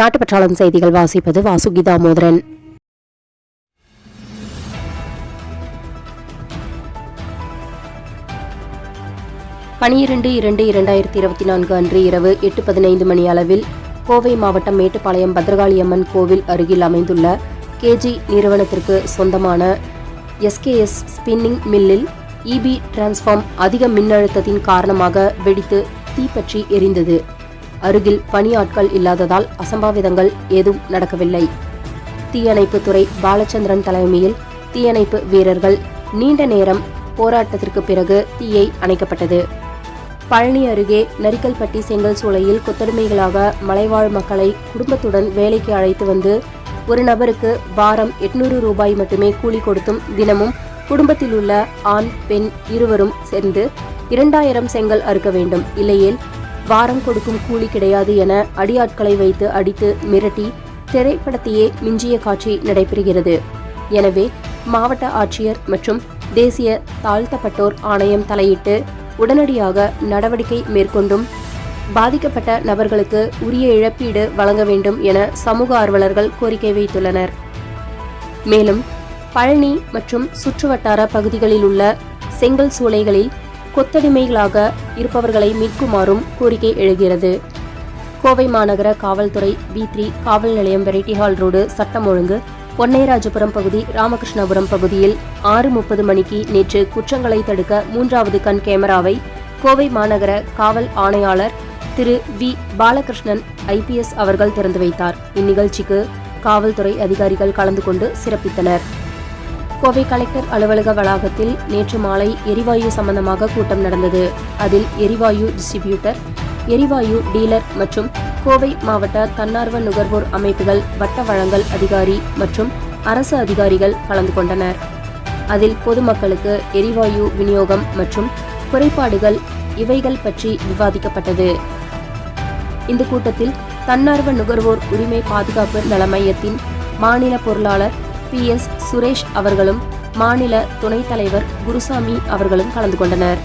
நாட்டுப்பற்றாளம் செய்திகள் வாசிப்பது வாசுகிதா மோதரன். பனிரெண்டு இரண்டு இரண்டாயிரத்தி இருபத்தி நான்கு அன்று இரவு எட்டு பதினைந்து மணி அளவில் கோவை மாவட்டம் மேட்டுப்பாளையம் பத்ரகாளியம்மன் கோவில் அருகில் அமைந்துள்ள கேஜி நிறுவனத்திற்கு சொந்தமான எஸ்கேஎஸ் ஸ்பின்னிங் மில்லில் இபி டிரான்ஸ்ஃபார்ம் அதிக மின்னழுத்தத்தின் காரணமாக வெடித்து தீப்பற்றி எரிந்தது. அருகில் பணியாட்கள் இல்லாததால் அசம்பாவிதங்கள் ஏதும் நடக்கவில்லை. தீயணைப்பு துறை பாலச்சந்திரன் தலைமையில் தீயணைப்பு வீரர்கள் நீண்ட நேரம் போராட்டத்திற்கு பிறகு தீயை அணைக்கப்பட்டது. பழனி அருகே நரிக்கல்பட்டி செங்கல் சூளையில் கொத்தடிமைகளாக மலைவாழ் மக்களை குடும்பத்துடன் வேலைக்கு அழைத்து வந்து ஒரு நபருக்கு வாரம் எட்நூறு ரூபாய் மட்டுமே கூலி கொடுத்தும் தினமும் குடும்பத்தில் உள்ள ஆண் பெண் இருவரும் சேர்ந்து இரண்டாயிரம் செங்கல் அறுக்க வேண்டும். இல்லையேல் வாரம் கொடுக்கும் கூலி கிடையாது என அடியாட்களை வைத்து அடித்து மிரட்டி திரைப்படத்தையே மிஞ்சிய காட்சி நடைபெறுகிறது. எனவே மாவட்ட ஆட்சியர் மற்றும் தேசிய தாழ்த்தப்பட்டோர் ஆணையம் தலையிட்டு உடனடியாக நடவடிக்கை மேற்கொண்டும் பாதிக்கப்பட்ட நபர்களுக்கு உரிய இழப்பீடு வழங்க வேண்டும் என சமூக ஆர்வலர்கள் கோரிக்கை வைத்துள்ளனர். மேலும் பழனி மற்றும் சுற்றுவட்டார பகுதிகளில் உள்ள செங்கல் சூளைகளில் கொத்தடிமைகளாக இருப்பவர்களை மீட்குமாறும் கோரிக்கை எழுகிறது. கோவை மாநகர காவல்துறை பி த்ரீ காவல் நிலையம் வெரைட்டி ஹால் ரோடு சட்டம் ஒழுங்கு பொன்னைராஜபுரம் பகுதி ராமகிருஷ்ணபுரம் பகுதியில் ஆறு முப்பது மணிக்கு நேற்று குற்றங்களை தடுக்க மூன்றாவது கண் கேமராவை கோவை மாநகர காவல் ஆணையாளர் திரு வி. பாலகிருஷ்ணன் ஐபிஎஸ் அவர்கள் திறந்து வைத்தார். இந்நிகழ்ச்சிக்கு காவல்துறை அதிகாரிகள் கலந்து கொண்டு சிறப்பித்தனர். கோவை கலெக்டர் அலுவலக வளாகத்தில் நேற்று மாலை எரிவாயு சம்பந்தமாக கூட்டம் நடந்தது. அதில் எரிவாயு டிஸ்ட்ரிபியூட்டர் எரிவாயு டீலர் மற்றும் கோவை மாவட்ட தன்னார்வ நுகர்வோர் அமைப்புகள் வட்ட வழங்கல் அதிகாரி மற்றும் அரசு அதிகாரிகள் கலந்து கொண்டனர். அதில் பொதுமக்களுக்கு எரிவாயு விநியோகம் மற்றும் குறைபாடுகள் இவைகள் பற்றி விவாதிக்கப்பட்டது. இந்த கூட்டத்தில் தன்னார்வ நுகர்வோர் உரிமை பாதுகாப்பு நல மையத்தின் மாநில பொருளாளர் பி எஸ் சுரேஷ் அவர்களும் மாநில துணைத் தலைவர் குருசாமி அவர்களும் கலந்து கொண்டனர்.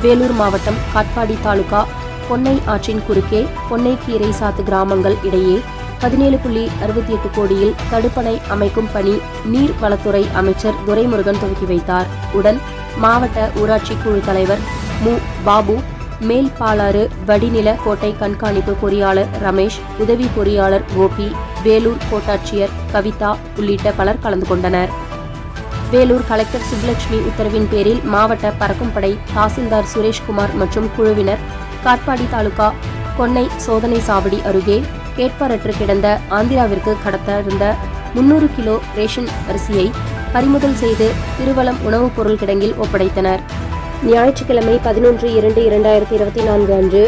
வேலூர் மாவட்டம் காட்பாடி தாலுகா பொன்னை ஆற்றின் குறுக்கே பொன்னைக்கீரை சாத்து கிராமங்கள் இடையே பதினேழு புள்ளி அறுபத்தி எட்டு கோடியில் தடுப்பணை அமைக்கும் பணி நீர் வளத்துறை அமைச்சர் துரைமுருகன் துவக்கி வைத்தார். உடன் மாவட்ட ஊராட்சி குழு தலைவர் மு. பாபு மேல் பாலாறு வடிநில கோட்டை கண்காணிப்பு பொறியாளர் ரமேஷ் உதவி பொறியாளர் கோபி வேலூர் கோட்டாட்சியர் கவிதா உள்ளிட்ட பலர் கலந்து கொண்டனர். வேலூர் கலெக்டர் சுப்லட்சுமி உத்தரவின் பேரில் மாவட்ட பறக்கும் படை தாசில்தார் சுரேஷ்குமார் மற்றும் குழுவினர் காட்பாடி தாலுகா கொன்னை சோதனை சாவடி அருகே கேட்பாரற்று கிடந்த ஆந்திராவிற்கு கடத்த இருந்த முன்னூறு கிலோ ரேஷன் அரிசியை பறிமுதல் செய்து திருவலம் உணவுப் பொருள் கிடங்கில் ஒப்படைத்தனர். ஞாயிற்றுக்கிழமை பதினொன்று இரண்டு இரண்டாயிரத்தி இருபத்தி நான்கு அன்று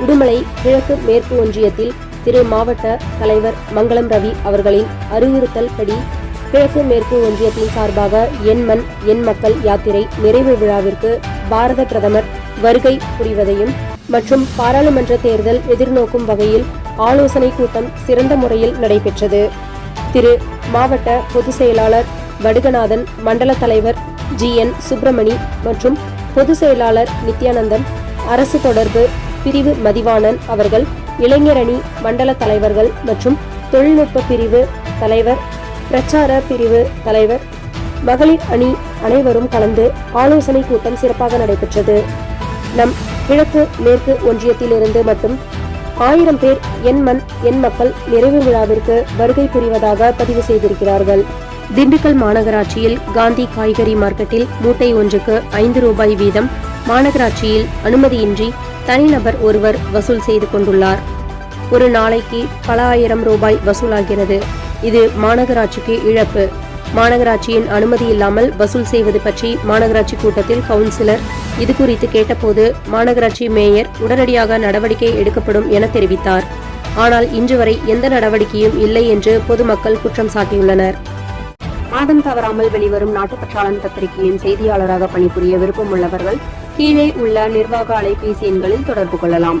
உடுமலை கிழக்கு மேற்கு ஒன்றியத்தில் திரு மாவட்ட தலைவர் மங்களம் ரவி அவர்களின் அறிவுறுத்தல் படி கிழக்கு மேற்கு ஒன்றியத்தின் சார்பாக என் மண் என் மக்கள் யாத்திரை நிறைவு விழாவிற்கு பாரத பிரதமர் வருகை புரிவதையும் மற்றும் பாராளுமன்ற தேர்தல் எதிர்நோக்கும் வகையில் ஆலோசனை கூட்டம் சிறந்த முறையில் நடைபெற்றது. திரு மாவட்ட பொதுச் செயலாளர் வடுகநாதன் மண்டல தலைவர் ஜி என் சுப்பிரமணி மற்றும் பொதுச் செயலாளர் நித்யானந்தன் அரசு தொடர்பு பிரிவு மதிவாணன் அவர்கள் இளைஞரணி மண்டல தலைவர்கள் மற்றும் தொழில்நுட்ப பிரிவு தலைவர் பிரச்சார பிரிவு தலைவர். மகளிர் அணி அனைவரும் கலந்து ஆலோசனை கூட்டம் சிறப்பாக நடைபெற்றது. நம் கிழக்கு மேற்கு ஒன்றியத்திலிருந்து மட்டும் ஆயிரம் பேர் என் மண் என் மக்கள் நிறைவு விழாவிற்கு வருகை புரிவதாக பதிவு செய்திருக்கிறார்கள். திண்டுக்கல் மாநகராட்சியில் காந்தி காய்கறி மார்க்கெட்டில் மூட்டை ஒன்றுக்கு ஐந்து ரூபாய் வீதம் மாநகராட்சியில் அனுமதியின்றி தனிநபர் ஒருவர் வசூல் செய்து கொண்டுள்ளார். ஒரு நாளைக்கு பல ஆயிரம் ரூபாய் வசூலாகிறது. இது மாநகராட்சிக்கு இழப்பு. மாநகராட்சியின் அனுமதி இல்லாமல் வசூல் செய்வது பற்றி மாநகராட்சி கூட்டத்தில் கவுன்சிலர் இதுகுறித்து கேட்டபோது மாநகராட்சி மேயர் உடனடியாக நடவடிக்கை எடுக்கப்படும் என தெரிவித்தார். ஆனால் இன்று வரை எந்த நடவடிக்கையும் இல்லை என்று பொதுமக்கள் குற்றம் சாட்டியுள்ளனர். மாதம் தவறாமல் வெளிவரும் நாட்டுப்பற்றாளன் பத்திரிகையின் செய்தியாளராக பணிபுரிய விருப்பமுள்ளவர்கள் கீழே உள்ள நிர்வாக அலைபேசி எண்களில் தொடர்பு கொள்ளலாம்.